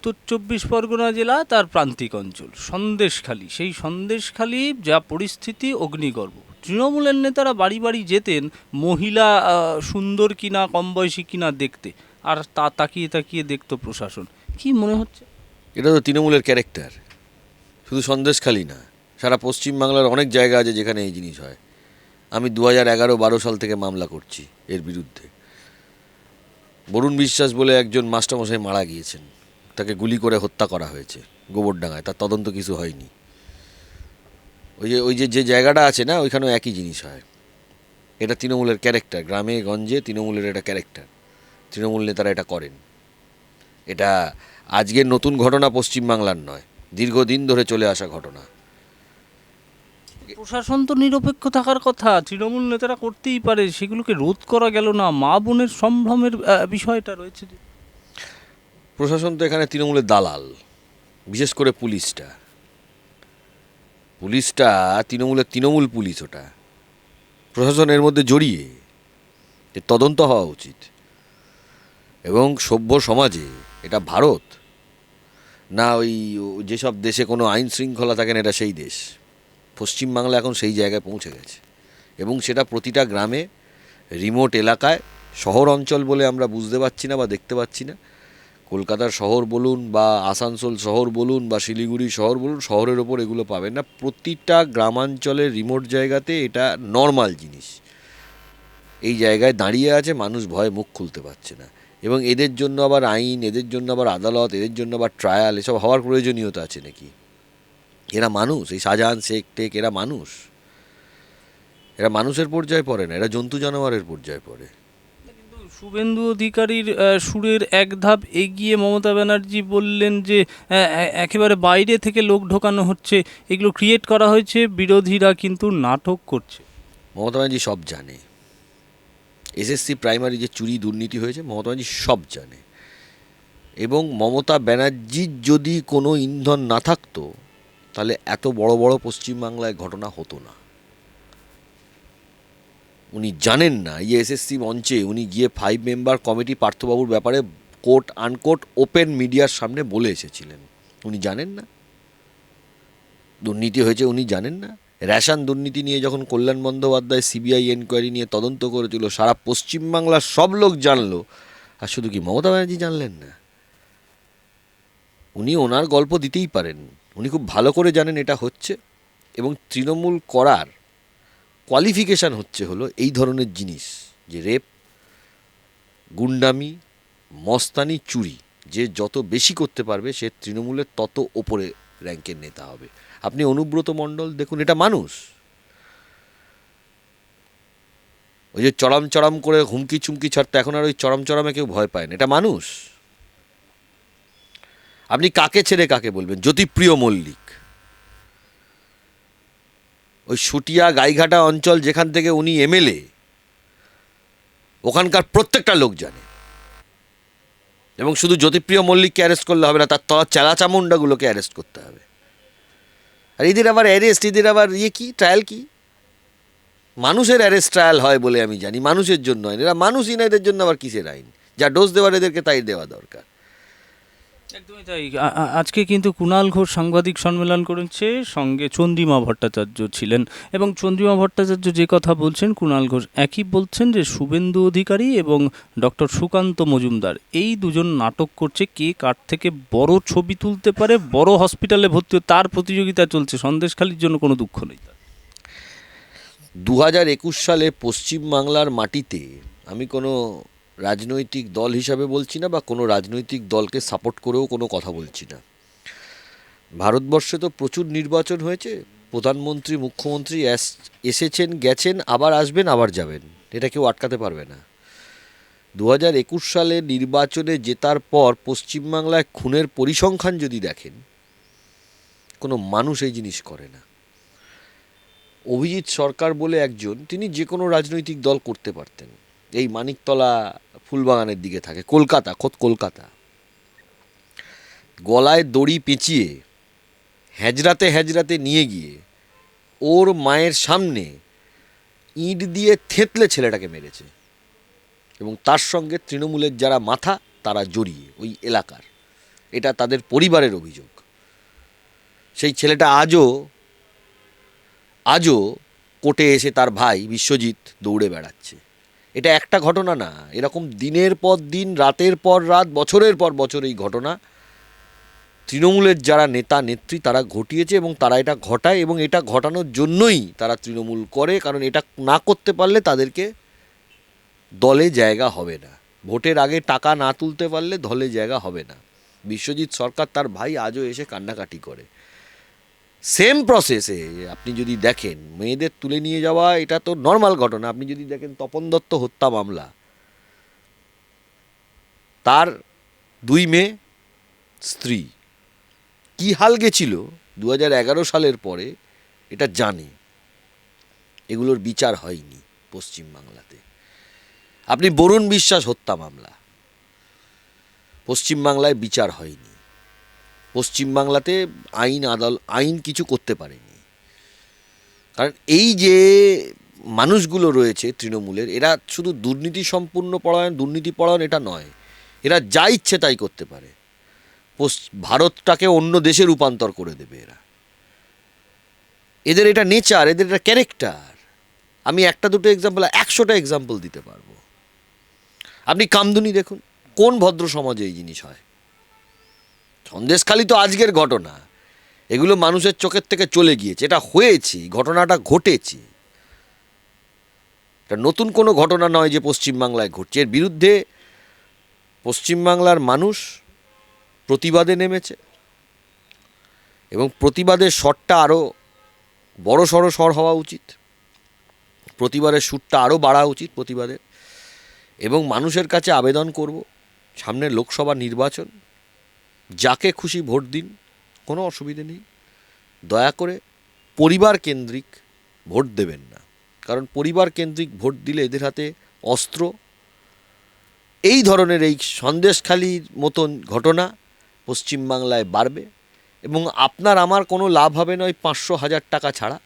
উত্তর চব্বিশ পরগনা জেলা, তার প্রান্তিক অঞ্চল, সন্দেশখালী। সেই সন্দেশখালী যা পরিস্থিতি অগ্নিগর্ভ। তৃণমূলের নেতারা বাড়ি বাড়ি যেতেন মহিলা সুন্দর কিনা, কম বয়সী কিনা দেখতে। আর তা তাকিয়ে তাকিয়ে দেখতো প্রশাসন। কি মনে হচ্ছে? এটা তো তৃণমূলের ক্যারেক্টার। শুধু সন্দেশখালী না, সারা পশ্চিমবাংলার অনেক জায়গা আছে যেখানে এই জিনিস হয়। আমি দু হাজার এগারো বারো সাল থেকে মামলা করছি এর বিরুদ্ধে। বরুণ বিশ্বাস বলে একজন মাস্টারমশাই মারা গিয়েছেন। তাকে গুলি করে হত্যা করা হয়েছে, গোবরডাঙ্গায়। তার তদন্ত কিছু হয়নি। ওই যে ওই যে যে জায়গাটা আছে না, ওইখানেও একই জিনিস হয়। এটা তৃণমূলের ক্যারেক্টার, গ্রামে, গঞ্জে তৃণমূলের এটা ক্যারেক্টার। তৃণমূল নেতারা এটা করেন। এটা আজকের নতুন ঘটনা পশ্চিমবাংলার নয়, দীর্ঘদিন ধরে চলে আসা ঘটনা। প্রশাসন তো নিরপেক্ষ থাকার কথা, তৃণমূল নেতারা করতেই পারে, সেগুলোকে রোধ করা গেল না, মা বোনের সম্ভ্রমের বিষয়টা রয়েছে। প্রশাসন তো এখানে তৃণমূলের দালাল, বিশেষ করে পুলিশটা। পুলিশটা তৃণমূলের তৃণমূল পুলিশ ওটা। প্রশাসনের মধ্যে জড়িয়ে এর তদন্ত হওয়া উচিত। এবং সভ্য সমাজে এটা ভারত, না ওই যেসব দেশে কোনো আইন শৃঙ্খলা থাকে না এটা সেই দেশ। পশ্চিমবাংলা এখন সেই জায়গায় পৌঁছে গেছে। এবং সেটা প্রতিটা গ্রামে রিমোট এলাকায়, শহর অঞ্চল বলে আমরা বুঝতে পারছি না বা দেখতে পাচ্ছি না। কলকাতার শহর বলুন বা আসানসোল শহর বলুন বা শিলিগুড়ি শহর বলুন, শহরের ওপর এগুলো পাবেন না। প্রতিটা গ্রামাঞ্চলের রিমোট জায়গাতে এটা নর্মাল জিনিস। এই জায়গায় দাঁড়িয়ে আছে মানুষ ভয়ে মুখ খুলতে পারছে না। এবং এদের জন্য আবার আইন, এদের জন্য আবার আদালত, এদের জন্য আবার ট্রায়াল এসব হওয়ার প্রয়োজনীয়তা আছে নাকি? এরা মানুষ, এই শাহজাহান শেখ টেক, এরা মানুষ। এরা মানুষের পর্যায়ে পড়ে না, এরা জন্তু জানোয়ারের পর্যায়ে পড়ে। শুভেন্দু অধিকারীর সুরের এক ধাপ এগিয়ে মমতা ব্যানার্জি বললেন যে একেবারে বাইরে থেকে লোক ঢোকানো হচ্ছে, এগুলো ক্রিয়েট করা হয়েছে, বিরোধীরা কিন্তু নাটক করছে। মমতা ব্যানার্জি সব জানে। এসএসসি প্রাইমারি যে চুরি দুর্নীতি হয়েছে, মমতা ব্যানার্জি সব জানে। এবং মমতা ব্যানার্জির যদি কোনো ইন্ধন না থাকতো, তাহলে এত বড় বড় পশ্চিমবাংলায় ঘটনা হতো না। উনি জানেন না, ইএসএসসি মঞ্চে উনি গিয়ে ফাইভ মেম্বার কমিটি পার্থবাবুর ব্যাপারে কোর্ট আনকোট ওপেন মিডিয়ার সামনে বলে এসেছিলেন। উনি জানেন না। দুর্নীতি হয়েছে উনি জানেন না। রেশন দুর্নীতি নিয়ে যখন কল্যাণ বন্দ্যোপাধ্যায় সিবিআই এনকোয়ারি নিয়ে তদন্ত করেছিল, সারা পশ্চিমবাংলার সব লোক জানলো। আর শুধু কি মমতা ব্যানার্জি জানলেন না? উনি ওনার গল্প দিতেই পারেন। উনি খুব ভালো করে জানেন এটা হচ্ছে। এবং তৃণমূল করার কোয়ালিফিকেশান হচ্ছে হলো এই ধরনের জিনিস, যে রেপ, গুন্ডামি, মস্তানি, চুরি, যে যত বেশি করতে পারবে সে তৃণমূলের তত ওপরে র্যাঙ্কের নেতা হবে। আপনি অনুব্রত মণ্ডল দেখুন, এটা মানুষ। ওই যে চড়াম চড়াম করে হুমকি চুমকি ছাড়তে এখন আর ওই চড়াম চড়ামে কেউ ভয় পায় না, এটা মানুষ। আপনি কাকে ছেড়ে কাকে বলবেন? জ্যোতিপ্রিয় মল্লিক। ওই সুটিয়া গাইঘাটা অঞ্চল যেখান থেকে উনি এমএলএ, ওখানকার প্রত্যেকটা লোক জানে। এবং শুধু জ্যোতিপ্রিয় মল্লিককে অ্যারেস্ট করলে হবে না, তার তলা চেলা চামুন্ডাগুলোকে অ্যারেস্ট করতে হবে। আর এদের আবার অ্যারেস্ট এদের আবার ইয়ে কী ট্রায়াল কী? মানুষের অ্যারেস্ট ট্রায়াল হয় বলে আমি জানি, মানুষের জন্য হয় না। এরা মানুষই না এদের জন্য আবার কিসের আইন? যা ডোজ দেওয়ার এদেরকে তাই দেওয়া দরকার। একদমই তাই। আজকে কিন্তু কুণাল ঘোষ সাংবাদিক সম্মেলন করেছে, সঙ্গে চন্দ্রিমা ভট্টাচার্য ছিলেন এবং চন্দ্রিমা ভট্টাচার্য যে কথা বলছেন কুণাল ঘোষ একই বলছেন যে শুভেন্দু অধিকারী এবং ডক্টর সুকান্ত মজুমদার, এই দুজন নাটক করছে, কে কার থেকে বড় ছবি তুলতে পারে, বড় হসপিটালে ভর্তি তার প্রতিযোগিতা চলছে, সন্দেশখালির জন্য কোনো দুঃখ নেই দু হাজার একুশ সালে পশ্চিমবাংলার মাটিতে আমি কোনো রাজনৈতিক দল হিসাবে বলছি না বা কোনো রাজনৈতিক দলকে সাপোর্ট করেও কোনো কথা বলছি না। ভারতবর্ষে তো প্রচুর নির্বাচন হয়েছে, প্রধানমন্ত্রী, মুখ্যমন্ত্রী এসেছেন, গেছেন, আবার আসবেন, আবার যাবেন, এটা কেউ আটকাতে পারবে না। দু হাজার একুশ সালে নির্বাচনে জেতার পর পশ্চিমবাংলায় খুনের পরিসংখ্যান যদি দেখেন, কোনো মানুষ এই জিনিস করে না। অভিজিৎ সরকার বলে একজন, তিনি যে কোনো রাজনৈতিক দল করতে পারতেন। এই মানিকতলা ফুলবাগানের দিকে থাকে, কলকাতা, খোদ কলকাতা। গলায় দড়ি পেঁচিয়ে হ্যাজরাতে হ্যাজরাতে নিয়ে গিয়ে, ওর মায়ের সামনে ইট দিয়ে থেতলে ছেলেটাকে মেরেছে। এবং তার সঙ্গে তৃণমূলের যারা মাথা, তারা জড়িয়ে ওই এলাকার। এটা তাদের পরিবারের অভিযোগ। সেই ছেলেটা আজও আজও কোর্টে এসে তার ভাই বিশ্বজিৎ দৌড়ে বেড়াচ্ছে। এটা একটা ঘটনা না। এরকম দিনের পর দিন, রাতের পর রাত, বছরের পর বছর এই ঘটনা। তৃণমূলের যারা নেতা, নেত্রী, তারা ঘটিয়েছে এবং তারা এটা ঘটায় এবং এটা ঘটানোর জন্যই তারা তৃণমূল করে, কারণ এটা না করতে পারলে তাদেরকে দলে জায়গা হবে না। ভোটের আগে টাকা না তুলতে পারলে দলে জায়গা হবে না। বিশ্বজিৎ সরকার তার ভাই আজও এসে কান্নাকাটি করে। সেম প্রসেসে আপনি যদি দেখেন, মেয়েদের তুলে নিয়ে যাওয়া, এটা তো নর্মাল ঘটনা। আপনি যদি দেখেন তপন দত্ত হত্যা মামলা, তার দুই মেয়ে, স্ত্রী, কি হাল গেছিল দু সালের পরে, এটা জানে। এগুলোর বিচার হয়নি পশ্চিমবাংলাতে আপনি বরুণ বিশ্বাস হত্যা মামলা পশ্চিমবাংলায় বিচার হয়নি। পশ্চিমবাংলাতে আইন আদাল, আইন কিছু করতে পারেনি। কারণ এই যে মানুষগুলো রয়েছে তৃণমূলের, এরা শুধু দুর্নীতি সম্পূর্ণ পড়ায়ন দুর্নীতি পড়ায়ন এটা নয়। এরা যা ইচ্ছে তাই করতে পারে। ভারতটাকে অন্য দেশে রূপান্তর করে দেবে এরা। এদের এটা নেচার, এদের এটা ক্যারেক্টার। আমি একটা দুটো এক্সাম্পল একশোটা এক্সাম্পল দিতে পারব। আপনি কামদুনি দেখুন, কোন ভদ্র সমাজে এই জিনিস হয়? সন্দেশখালি তো আজকের ঘটনা। এগুলো মানুষের চোখের থেকে চলে গিয়েছে। এটা হয়েছে ঘটনাটা ঘটেছে। এটা নতুন কোনো ঘটনা নয় যে পশ্চিমবাংলায় ঘটছে। এর বিরুদ্ধে পশ্চিমবাংলার মানুষ প্রতিবাদে নেমেছে এবং প্রতিবাদের স্বরটা আরও বড় সড়ো স্বর হওয়া উচিত। প্রতিবাদের সুরটা আরও বাড়া উচিত প্রতিবাদের। এবং মানুষের কাছে আবেদন করব সামনে লোকসভা নির্বাচন। যাকে খুশি ভোট দিন, কোনো অসুবিধে নেই। দয়া করে পরিবার কেন্দ্রিক ভোট দেবেন না। কারণ পরিবার কেন্দ্রিক ভোট দিলে এদের হাতে অস্ত্র। এই ধরনের এই সন্দেশখালির মতন ঘটনা পশ্চিমবাংলায় বাড়বে এবং আপনার আমার কোনো লাভ হবে না পাঁচশো হাজার টাকা ছাড়া।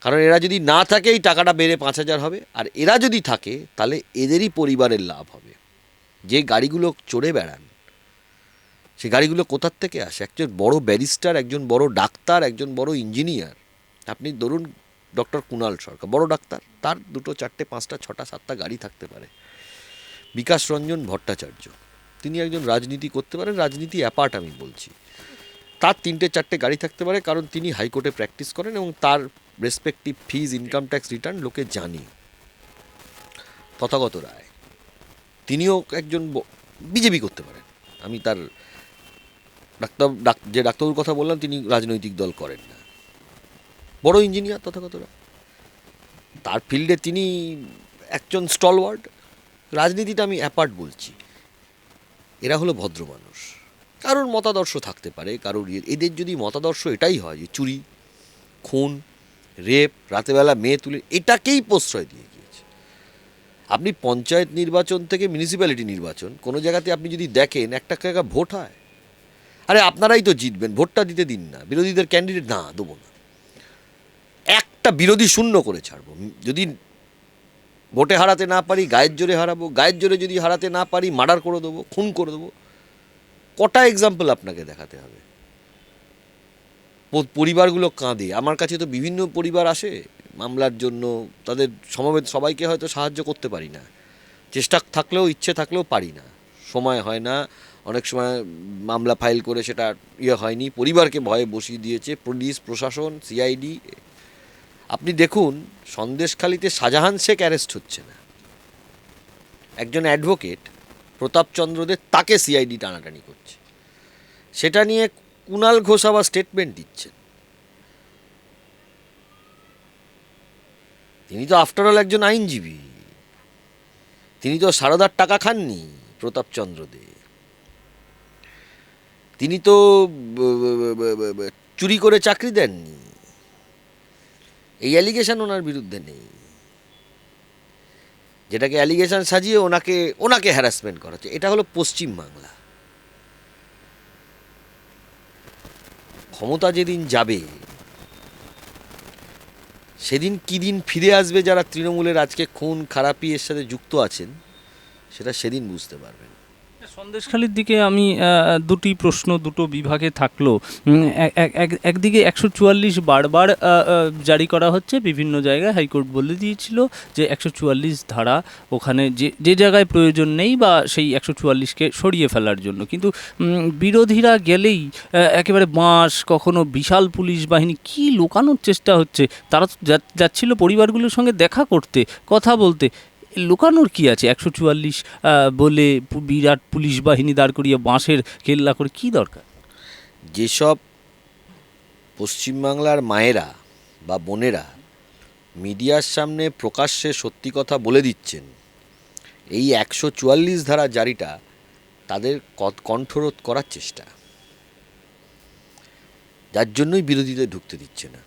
কারণ এরা যদি না থাকে, এই টাকাটা বেড়ে পাঁচ হাজার হবে। আর এরা যদি থাকে, তাহলে এদেরই পরিবারের লাভ হবে। যে গাড়িগুলো চড়ে বেড়ান সে গাড়িগুলো কোথার থেকে আসে? একজন বড় ব্যারিস্টার, একজন বড় ডাক্তার, একজন বড় ইঞ্জিনিয়ার। আপনি ধরুন ডক্টর কুণাল সরকার, বড় ডাক্তার, তার দুটো, চারটে, পাঁচটা, ছটা, সাতটা গাড়ি থাকতে পারে। বিকাশ রঞ্জন ভট্টাচার্য, তিনি একজন রাজনীতি করতে পারেন, রাজনীতি অ্যাপার্ট আমি বলছি। তার তিনটে, চারটে গাড়ি থাকতে পারে, কারণ তিনি হাইকোর্টে প্র্যাকটিস করেন এবং তার respective fees income tax return লোকে জানে। তথাগত রায়, তিনিও একজন বিজেপি করতে পারেন। আমি তার ডাক্তার, ডাক- যে ডাক্তারবাবুর কথা বললাম, তিনি রাজনৈতিক দল করেন না। বড় ইঞ্জিনিয়ার তথাগত রায় তার ফিল্ডে তিনি একজন স্টলওয়ার্ড। রাজনীতিটা আমি অ্যাপার্ট বলছি। এরা হলো ভদ্র মানুষ। কারোর মতাদর্শ থাকতে পারে, কারোর ইয়ে- এদের যদি মতাদর্শ এটাই হয় যে চুরি, খুন, রেপ, রাতেবেলা মেয়ে তুলে, এটাকেই প্রশ্রয় দিয়ে গিয়েছে। আপনি পঞ্চায়েত নির্বাচন থেকে মিউনিসিপ্যালিটি নির্বাচন, কোনো জায়গাতে আপনি যদি দেখেন, একটা জায়গা ভোট হয় আরে আপনারাই তো জিতবেন, ভোটটা দিতে দিন না, বিরোধীদের ক্যান্ডিডেট না, দেবো না। একটা বিরোধী শূন্য করে ছাড়বো। যদি ভোটে হারাতে না পারি, গায়ের জোরে হারাবো, গায়ের জোরে যদি হারাতে না পারি, মার্ডার করে দেবো, খুন করে দেবো, কটা এক্সাম্পল আপনাকে দেখাতে হবে। পরিবারগুলো কাঁদে। আমার কাছে তো বিভিন্ন পরিবার আসে, মামলার জন্য, তাদের সমবেত সবাইকে হয়তো সাহায্য করতে পারি না। চেষ্টা থাকলেও, ইচ্ছে থাকলেও পারি না। সময় হয় না। অনেক সময় মামলা ফাইল করে সেটা ইয়ে হয়নি। পরিবারকে ভয়ে বসিয়ে দিয়েছে পুলিশ, প্রশাসন, সিআইডি। আপনি দেখুন, সন্দেশখালিতে শাহজাহান শেখ অ্যারেস্ট হচ্ছে না। একজন অ্যাডভোকেট প্রতাপচন্দ্রদের তাকে সিআইডি টানাটানি করছে। সেটা নিয়ে কুণাল ঘোষ আবার স্টেটমেন্ট দিচ্ছেন। তিনি তো আফটারঅল একজন আইনজীবী। তিনি তো সারদার টাকা খাননি। প্রতাপচন্দ্র দে। তিনি তো চুরি করে চাকরি দেননি। এই অ্যালিগেশন ওনার বিরুদ্ধে নেই। যেটাকে অ্যালিগেশন সাজিয়ে ওনাকে ওনাকে হ্যারাসমেন্ট করা হচ্ছে এটা হলো পশ্চিম বাংলা। ক্ষমতা যেদিন যাবে, সেদিন কি দিন ফিরে আসবে যারা তৃণমূলের আজকে খুন, খারাপি এর সাথে যুক্ত আছেন সেটা সেদিন বুঝতে পারবেন। সন্দেশখালির দিকে আমি দুটি প্রশ্ন, দুটো বিভাগে থাকল। এক- এক- এক- একদিকে একশো চুয়াল্লিশ বারবার জারি করা হচ্ছে, বিভিন্ন জায়গায় হাইকোর্ট বলে দিয়েছিল যে একশো চুয়াল্লিশ ধারা ওখানে যে যে জায়গায় প্রয়োজন নেই বা সেই একশো চুয়াল্লিশকে সরিয়ে ফেলার জন্য। কিন্তু বিরোধীরা গেলেই একেবারে বাঁশ, কখনো বিশাল পুলিশ বাহিনী, কি লুকানোর চেষ্টা হচ্ছে? তারা যাচ্ছিল পরিবারগুলোর সঙ্গে দেখা করতে, কথা বলতে। লুকানোর কি আছে? একশো চুয়াল্লিশ বলে বিরাট পুলিশ বাহিনী দাঁড় করিয়ে বাঁশের কেল্লা করে কি দরকার? যেসব পশ্চিমবাংলার মায়েরা বা বোনেরা মিডিয়ার সামনে প্রকাশ্যে সত্যি কথা বলে দিচ্ছেন, এই একশো চুয়াল্লিশ ধারা জারিটা তাদের কণ্ঠরোধ করার চেষ্টা। যার জন্যই বিরোধীদের ঢুকতে দিচ্ছে না।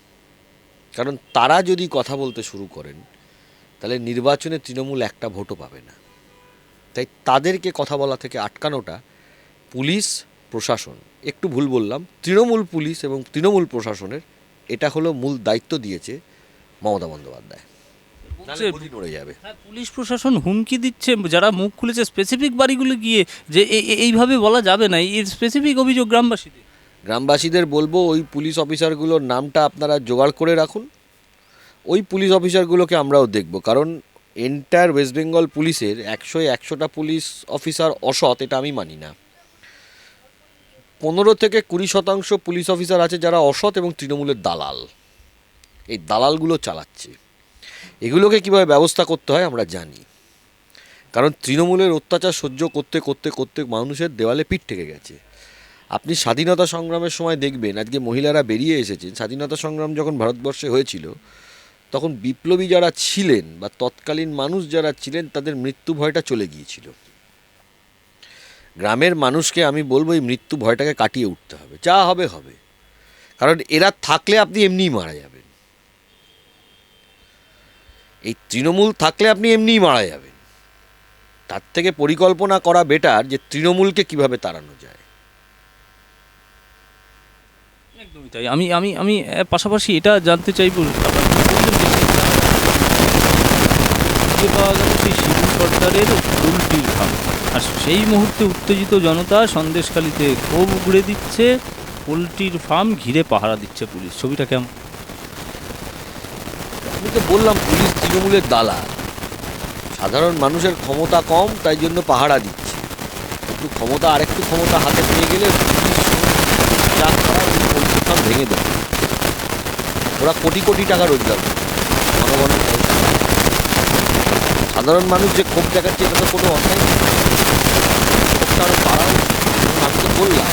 কারণ তারা যদি কথা বলতে শুরু করেন তাহলে নির্বাচনে তৃণমূল একটা ভোটও পাবে না। তাই তাদেরকে কথা বলা থেকে আটকানোটা পুলিশ প্রশাসন। একটু ভুল বললাম তৃণমূল পুলিশ এবং তৃণমূল প্রশাসনের এটা হলো মূল দায়িত্ব দিয়েছে মমতা বন্দ্যোপাধ্যায়। নড়ে যাবে। হ্যাঁ, পুলিশ প্রশাসন হুমকি দিচ্ছে যারা মুখ খুলেছে স্পেসিফিক বাড়িগুলো গিয়ে যে এইভাবে বলা যাবে না এই স্পেসিফিক অভিযোগ গ্রামবাসীদের। গ্রামবাসীদের বলব ওই পুলিশ অফিসারগুলোর নামটা আপনারা জোগাড় করে রাখুন। ওই পুলিশ অফিসারগুলোকে আমরাও দেখব। কারণ এন্টায়ার ওয়েস্ট বেঙ্গল পুলিশের একশো একশোটা পুলিশ অফিসার অসৎ, এটা আমি মানি না। পনেরো থেকে কুড়ি শতাংশ পুলিশ অফিসার আছে যারা অসৎ এবং তৃণমূলের দালাল। এই দালালগুলো চালাচ্ছে। এগুলোকে কীভাবে ব্যবস্থা করতে হয় আমরা জানি। কারণ তৃণমূলের অত্যাচার সহ্য করতে করতে করতে মানুষের দেওয়ালে পিঠ থেকে গেছে। আপনি স্বাধীনতা সংগ্রামের সময় দেখবেন, আজকে মহিলারা বেরিয়ে এসেছেন। স্বাধীনতা সংগ্রাম যখন ভারতবর্ষে হয়েছিল তখন বিপ্লবী যারা ছিলেন বা তৎকালীন মানুষ যারা ছিলেন, তাদের মৃত্যু ভয়টা চলে গিয়েছিল। গ্রামের মানুষকে আমি বলব, এই মৃত্যু ভয়টাকে কাটিয়ে উঠতে হবে। যা হবে হবে। কারণ এরা থাকলে আপনি এমনিই মারা যাবেন। এই তৃণমূল থাকলে আপনি এমনিই মারা যাবেন। তার থেকে পরিকল্পনা করা বেটার যে তৃণমূলকে কীভাবে তাড়ানো যায়। একদমই তাই। আমি আমি আমি পাশাপাশি এটা জানতে চাইব আপনারা কি বলবেন যে খুঁজে পাওয়া গেল সেই শিবু সর্দারের পোলট্রির ফার্ম আর সেই মুহূর্তে উত্তেজিত জনতা সন্দেশখালিতে ক্ষোভ উগড়ে দিচ্ছে পোলট্রির ফার্ম ঘিরে পাহারা দিচ্ছে পুলিশ। ছবিটা কেমন? আমি তো বললাম, পুলিশ তৃণমূলের দালা। সাধারণ মানুষের ক্ষমতা কম, তাই জন্য পাহারা দিচ্ছে। একটু ক্ষমতা, আরেকটু ক্ষমতা হাতে পেয়ে গেলে যা করার ওই ফার্ম ভেঙে দেবে। ওরা কোটি কোটি টাকা রোজগার করে জনগণের। সাধারণ মানুষ যে ক্ষোভ দেখাচ্ছে, এটা তো কোনো অন্যায় নেই। ক্ষোভটা আরও বাড়ানো উচিত। আমি তো বললাম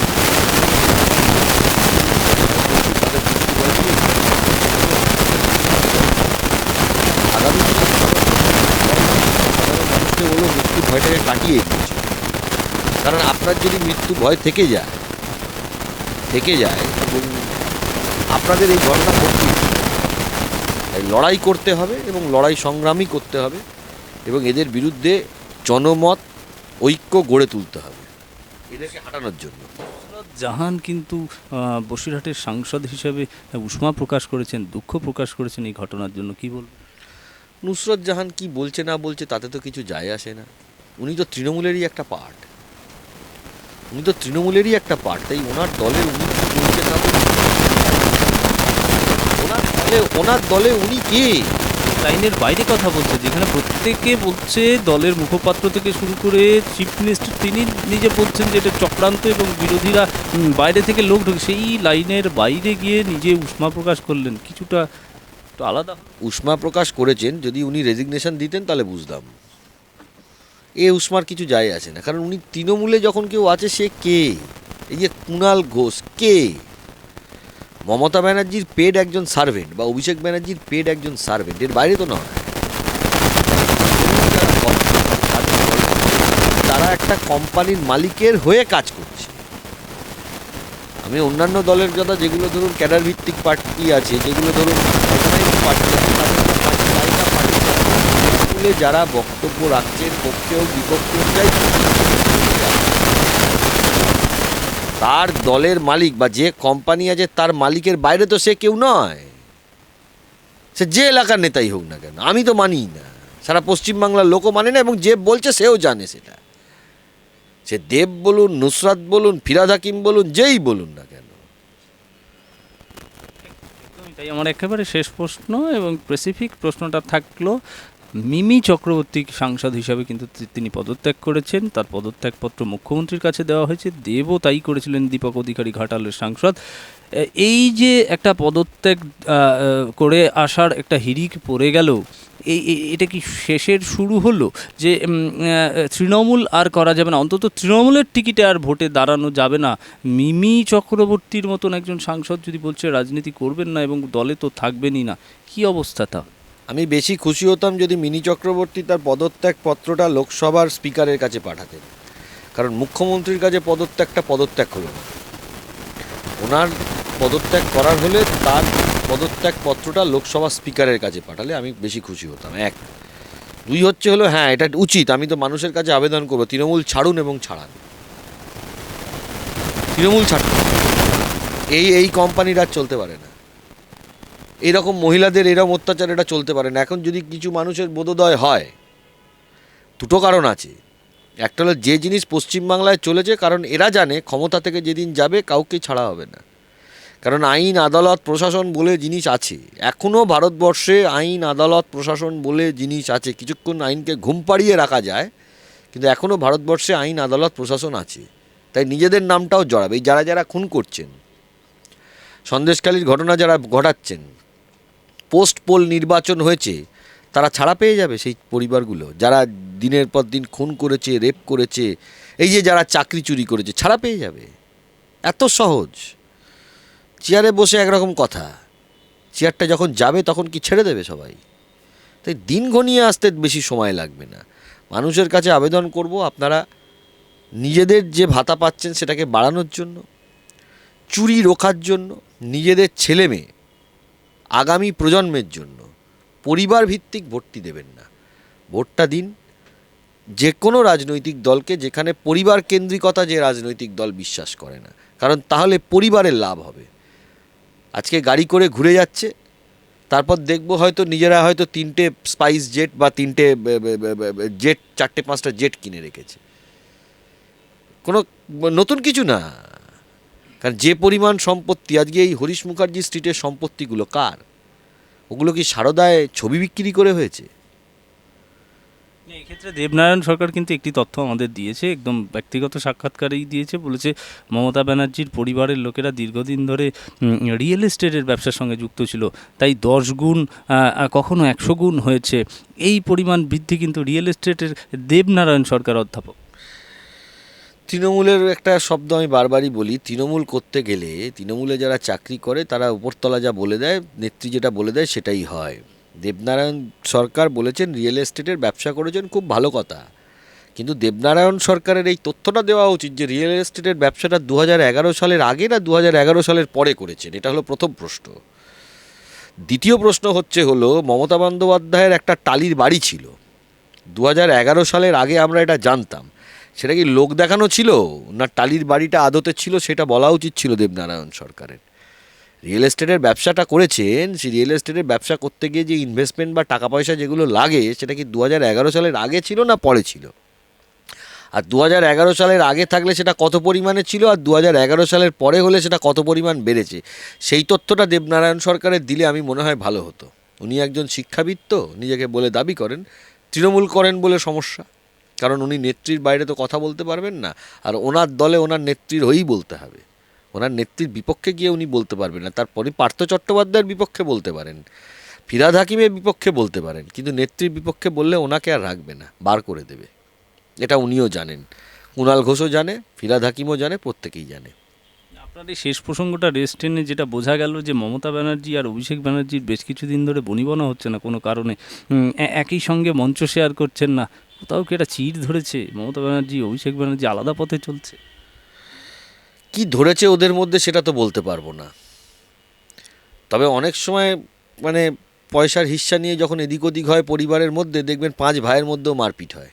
আগামী ভয়টাকে কাটিয়ে দিয়েছে কারণ আপনার যদি মৃত্যু ভয় থেকে যায় থেকে যায়, এবং আপনাদের এই ঘটনা ঘটবে তাই লড়াই করতে হবে এবং লড়াই সংগ্রামই করতে হবে এবং এদের বিরুদ্ধে জনমত ঐক্য গড়ে তুলতে হবে। এদেরকে হাঁটানোর জন্য। নুসরত জাহান কিন্তু বসিরহাটের সাংসদ হিসেবে উষ্মা প্রকাশ করেছেন দুঃখ প্রকাশ করেছেন এই ঘটনার জন্য। কি বলবেন? নুসরত জাহান কি বলছে না বলছে তাতে তো কিছু যায় আসে না। উনি তো তৃণমূলেরই একটা পার্ট। উনি তো তৃণমূলেরই একটা পার্ট তাই ওনার দলে উনি কি না ওনার দলে ওনার দলে উনি কে? লাইনের বাইরে কথা বলছে, যেখানে প্রত্যেকে বলছে দলের মুখপাত্র থেকে শুরু করে চিফ মিনিস্টার তিনি নিজে বলছেন যে এটা চক্রান্ত এবং বিরোধীরা বাইরে থেকে লোক ঢুকে, সেই লাইনের বাইরে গিয়ে নিজে উষ্মা প্রকাশ করলেন, কিছুটা তো আলাদা। উষ্মা প্রকাশ করেছেন, যদি উনি রেজিগনেশন দিতেন তাহলে বুঝতাম। এ উষ্মার কিছু যায় আছে না, কারণ উনি তৃণমূলে যখন কেউ আছে, সে কে? এই যে কুণাল ঘোষ, কে? মমতা ব্যানার্জির পেড একজন সার্ভেন্ট বা অভিষেক ব্যানার্জির পেড একজন সার্ভেন্ট, এর বাইরে তো নয়। তারা একটা কোম্পানির মালিকের হয়ে কাজ করছে। আমি অন্যান্য দলের কথা, যেগুলো ধরুন ক্যাডার ভিত্তিক পার্টি আছে, যেগুলো ধরুন যারা বক্তব্য রাখছেন, পক্ষেও বিপক্ষেও যাই তার দলের মালিক বা যে কোম্পানি আছে, তার মালিকের বাইরে তো সে কেউ নয়। সে যে এলাকার নেতাই হোক না কেন, আমি তো মানি না। সারা পশ্চিমবাংলার লোকও মানে না এবং যে বলছে সেও জানে সেটা। সে দেব বলুন, নুসরাত বলুন, ফিরাদ হাকিম বলুন, যেই বলুন না কেন। তাই। আমার একেবারে শেষ প্রশ্ন এবং স্পেসিফিক প্রশ্নটা থাকল মিমি চক্রবর্তী সাংসদ হিসাবে কিন্তু তিনি পদত্যাগ করেছেন। তার পদত্যাগপত্র মুখ্যমন্ত্রীর কাছে দেওয়া হয়েছে। দেবও তাই করেছিলেন দীপক অধিকারী ঘাটালের সাংসদ। এই যে একটা পদত্যাগ করে আসার একটা হিরিক পড়ে গেল এই এটা কি শেষের শুরু হলো? যে তৃণমূল আর করা যাবে না। অন্তত তৃণমূলের টিকিটে আর ভোটে দাঁড়ানো যাবে না। মিমি চক্রবর্তীর মতন একজন সাংসদ যদি বলছে রাজনীতি করবেন না এবং দলে তো থাকবেনই না, কি অবস্থাটা আমি বেশি খুশি হতাম যদি মিনি চক্রবর্তী তার পদত্যাগ পত্রটা লোকসভার স্পিকারের কাছে পাঠাতেন। কারণ মুখ্যমন্ত্রীর কাছে পদত্যাগটা পদত্যাগ হলো না। ওনার পদত্যাগ করার হলে তার পদত্যাগ পত্রটা লোকসভা স্পিকারের কাছে পাঠালে আমি বেশি খুশি হতাম। এক। দুই হচ্ছে হলো হ্যাঁ এটা উচিত, আমি তো মানুষের কাছে আবেদন করব। তৃণমূল ছাড়ুন এবং ছাড়ান। তৃণমূল ছাড়ুন। এই এই কোম্পানির আর চলতে পারে না। এইরকম মহিলাদের এরকম অত্যাচার এটা চলতে পারে না। এখন যদি কিছু মানুষের বোধোদয় হয়, দুটো কারণ আছে। একটা হলো যে জিনিস পশ্চিমবাংলায় চলেছে, কারণ এরা জানে ক্ষমতা থেকে যেদিন যাবে কাউকে ছাড়া হবে না। কারণ আইন, আদালত, প্রশাসন বলে জিনিস আছে। এখনও ভারতবর্ষে আইন, আদালত, প্রশাসন বলে জিনিস আছে। কিছুক্ষণ আইনকে ঘুম পাড়িয়ে রাখা যায়, কিন্তু এখনও ভারতবর্ষে আইন, আদালত, প্রশাসন আছে। তাই নিজেদের নামটাও জড়াবে। এই যারা যারা খুন করছেন সন্দেশকালীর ঘটনা যারা ঘটাচ্ছেন পোস্ট পোল নির্বাচন হয়েছে, তারা ছাড়া পেয়ে যাবে সেই পরিবারগুলো। যারা দিনের পর দিন খুন করেছে, রেপ করেছে, এই যে যারা চাকরি চুরি করেছে, ছাড়া পেয়ে যাবে। এত সহজ। চেয়ারে বসে একরকম কথা। চেয়ারটা যখন যাবে, তখন কি ছেড়ে দেবে সবাই? তাই দিন ঘনিয়ে আসতে বেশি সময় লাগবে না। মানুষের কাছে আবেদন করব আপনারা নিজেদের যে ভাতা পাচ্ছেন, সেটাকে বাড়ানোর জন্য, চুরি রোখার জন্য, নিজেদের ছেলে মেয়ে আগামী প্রজন্মের জন্য পরিবার ভিত্তিক ভোটটি দেবেন না। ভোটটা দিন। যে কোনো রাজনৈতিক দলকে, যেখানে পরিবার কেন্দ্রিকতা যে রাজনৈতিক দল বিশ্বাস করে না, কারণ তাহলে পরিবারের লাভ হবে। আজকে গাড়ি করে ঘুরে যাচ্ছে, তারপর দেখব হয়তো নিজেরা হয়তো তিনটে স্পাইস জেট বা তিনটে জেট, চারটে পাঁচটা জেট কিনে রেখেছে। কোনো, নতুন কিছু না। কারণ যে পরিমাণ সম্পত্তি, আজকে এই হরিশ মুখার্জি স্ট্রিটের সম্পত্তিগুলো কার? ওগুলো কি সারদায় ছবি বিক্রি করে হয়েছে? এক্ষেত্রে দেবনারায়ণ সরকার কিন্তু একটি তথ্য আমাদের দিয়েছে, একদম ব্যক্তিগত সাক্ষাৎকারেই দিয়েছে, বলেছে মমতা ব্যানার্জির পরিবারের লোকেরা দীর্ঘদিন ধরে রিয়েল এস্টেটের ব্যবসার সঙ্গে যুক্ত ছিল, তাই দশ গুণ কখনো একশো গুণ হয়েছে, এই পরিমাণ বৃদ্ধি কিন্তু রিয়েল এস্টেটের দেবনারায়ণ সরকার অধ্যাপক। তৃণমূলের একটা শব্দ আমি বারবারই বলি, তৃণমূল করতে গেলে তৃণমূলে যারা চাকরি করে তারা উপরতলা যা বলে দেয়, নেত্রী যেটা বলে দেয় সেটাই হয়। দেবনারায়ণ সরকার বলেছেন রিয়েল এস্টেটের ব্যবসা করেছেন খুব ভালো কথা। কিন্তু দেবনারায়ণ সরকারের এই তথ্যটা দেওয়া উচিত যে রিয়েল এস্টেটের ব্যবসাটা দু হাজার এগারো সালের আগে না দু হাজার এগারো সালের পরে করেছেন, এটা হলো প্রথম প্রশ্ন। দ্বিতীয় প্রশ্ন হচ্ছে হলো, মমতা বন্দ্যোপাধ্যায়ের একটা টালির বাড়ি ছিল। দু হাজার এগারো সালের আগে আমরা এটা জানতাম। সেটা কি লোক দেখানো ছিল? না টালির বাড়িটা আদতে ছিল সেটা বলা উচিত ছিল দেবনারায়ণ সরকারের? রিয়েল এস্টেটের ব্যবসাটা করেছেন, সেই রিয়েল এস্টেটের ব্যবসা করতে গিয়ে যে ইনভেস্টমেন্ট বা টাকা পয়সা যেগুলো লাগে, সেটা কি দু হাজার এগারো সালের আগে ছিল না পরে ছিল? আর দু হাজার এগারো সালের আগে থাকলে সেটা কত পরিমাণে ছিল আর দু হাজার এগারো সালের পরে হলে সেটা কত পরিমাণ বেড়েছে? সেই তথ্যটা দেবনারায়ণ সরকারের দিলে আমি মনে হয় ভালো হতো। উনি একজন শিক্ষাবিদ তো, নিজেকে বলে দাবি করেন। তৃণমূল করেন বলে সমস্যা। কারণ উনি নেত্রীর বাইরে তো কথা বলতে পারবেন না। আর ওনার দলে ওনার নেত্রীর হয়েই বলতে হবে। ওনার নেত্রীর বিপক্ষে গিয়ে উনি বলতে পারবেন না। তারপরে পার্থ চট্টোপাধ্যায়ের বিপক্ষে বলতে পারেন। ফিরাদ হাকিমের বিপক্ষে বলতে পারেন। কিন্তু নেত্রীর বিপক্ষে বললে ওনাকে আর রাখবে না। বার করে দেবে। এটা উনিও জানেন। কুণাল ঘোষও জানে, ফিরাদ হাকিমও জানে, প্রত্যেকেই জানে। আপনার এই শেষ প্রসঙ্গটা রেস্টেনে যেটা বোঝা গেল যে মমতা ব্যানার্জি আর অভিষেক ব্যানার্জির বেশ কিছুদিন ধরে বনিবনা হচ্ছে না কোনো কারণে। একই সঙ্গে মঞ্চ শেয়ার করছেন না কোথাও কি একটা চির ধরেছে? মমতা ব্যানার্জি, অভিষেক ব্যানার্জি আলাদা পথে চলছে। কি ধরেছে ওদের মধ্যে সেটা তো বলতে পারব না। তবে অনেক সময় মানে পয়সার হিস্সা নিয়ে যখন এদিক ওদিক হয় পরিবারের মধ্যে, দেখবেন পাঁচ ভাইয়ের মধ্যেও মারপিট হয়।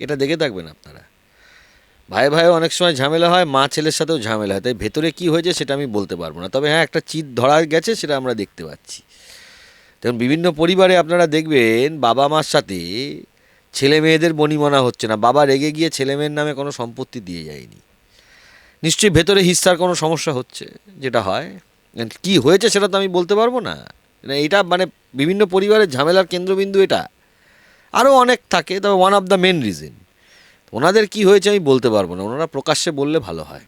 এটা দেখে থাকবেন আপনারা। ভাই ভাইও অনেক সময় ঝামেলা হয়, মা ছেলের সাথেও ঝামেলা হয়। তাই ভেতরে কি হয়েছে সেটা আমি বলতে পারব না। তবে হ্যাঁ একটা চিত ধরা গেছে সেটা আমরা দেখতে পাচ্ছি। দেখুন, বিভিন্ন পরিবারে আপনারা দেখবেন বাবা মার সাথে ছেলে মেয়েদের বনিমনা হচ্ছে না। বাবা রেগে গিয়ে ছেলে মেয়ের নামে কোনো সম্পত্তি দিয়ে যায়নি। নিশ্চয়ই ভেতরে হিস্সার কোনো সমস্যা হচ্ছে যেটা হয়। কি হয়েছে সেটা তো আমি বলতে পারব না। না, এটা মানে বিভিন্ন পরিবারের ঝামেলার কেন্দ্রবিন্দু এটা। আরও অনেক থাকে তবে one of the main reason ওনাদের কি হয়েছে আমি বলতে পারব না। ওনারা প্রকাশ্যে বললে ভালো হয়।